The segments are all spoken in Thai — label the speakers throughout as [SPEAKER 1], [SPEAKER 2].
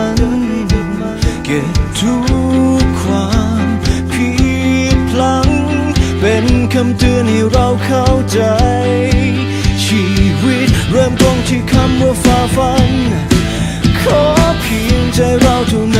[SPEAKER 1] มัน เก็บทุกความผิดพลั้งเป็นคำเตือนให้เราเข้าใจ ชีวิตเริ่มต้นที่คำว่าฝ่าฟัน ขอเพียงใจเราเท่านั้น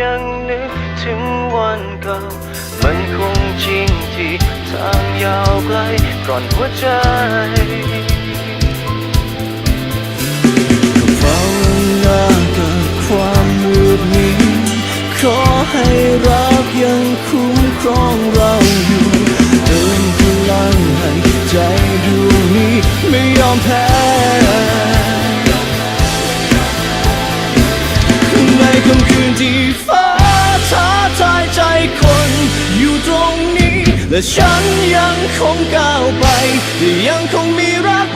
[SPEAKER 1] ยังนึกถึงวันเก่า มันคงจริงที่ทางยาวไกลก่อนหัวใจก็เฝ้าหน้ากับความมืดมิดขอให้รักยังคง คืนที่ฟ้าท้าทายใจคนอยู่ตรงนี้ และฉันยังคงก้าวไป และยังคงมีรัก